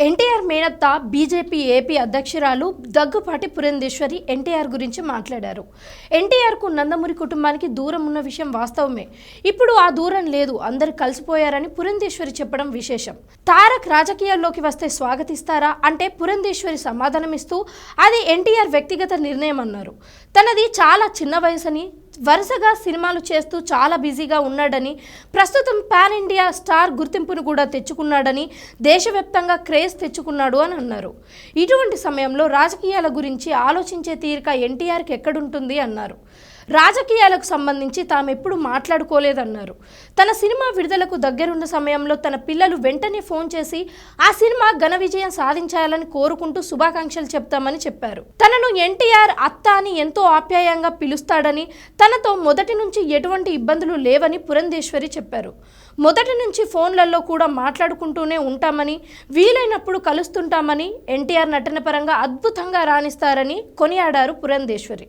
ఎన్టీఆర్ మేనత్త BJP AP అధ్యక్షురాలు దగ్గుపాటి పురంధేశ్వరి ఎన్టీఆర్ గురించి మాట్లాడారు. ఎన్టీఆర్కు నందమూరి కుటుంబానికి దూరం ఉన్న విషయం వాస్తవమే. ఇప్పుడు ఆ దూరం లేదు. అందరు కలిసిపోయారని పురంధేశ్వరి చెప్పడం విశేషం. తారక్ రాజకీయాల్లోకి వస్తే స్వాగతిస్తారా? అంటే పురంధేశ్వరి సమాధానమిస్తూ అది ఎన్టీఆర్ వ్యక్తిగత నిర్ణయం అన్నారు తనది చాలా చిన్న వయసని వరుసగా సినిమాలు చేస్తూ చాలా బిజీగా ఉన్నాడని ప్రస్తుతం పాన్ ఇండియా స్టార్ గుర్తింపును కూడా తెచ్చుకున్నాడని దేశవ్యాప్తంగా క్రేజ్ తెచ్చుకున్నాడు అని అన్నారు. ఇటువంటి సమయంలో రాజకీయాల గురించి ఆలోచించే తీరిక ఎన్టీఆర్కి ఎక్కడుంటుంది అన్నారు. రాజకీయాలకు సంబంధించి తాము ఎప్పుడు మాట్లాడుకోలేదన్నారు. తన సినిమా విడుదలకు దగ్గరున్న సమయంలో తన పిల్లలు వెంటనే ఫోన్ చేసి ఆ సినిమా ఘన విజయం సాధించాలని కోరుకుంటూ శుభాకాంక్షలు చెప్తామని చెప్పారు. తనను ఎన్టీఆర్ అత్త అని ఎంతో ఆప్యాయంగా పిలుస్తాడని తనతో మొదటి నుంచి ఎటువంటి ఇబ్బందులు లేవని పురంధేశ్వరి చెప్పారు. మొదటి నుంచి ఫోన్లలో కూడా మాట్లాడుకుంటూనే ఉంటామని వీలైనప్పుడు కలుస్తుంటామని ఎన్టీఆర్ నటన పరంగా అద్భుతంగా రాణిస్తారని కొనియాడారు పురంధేశ్వరి.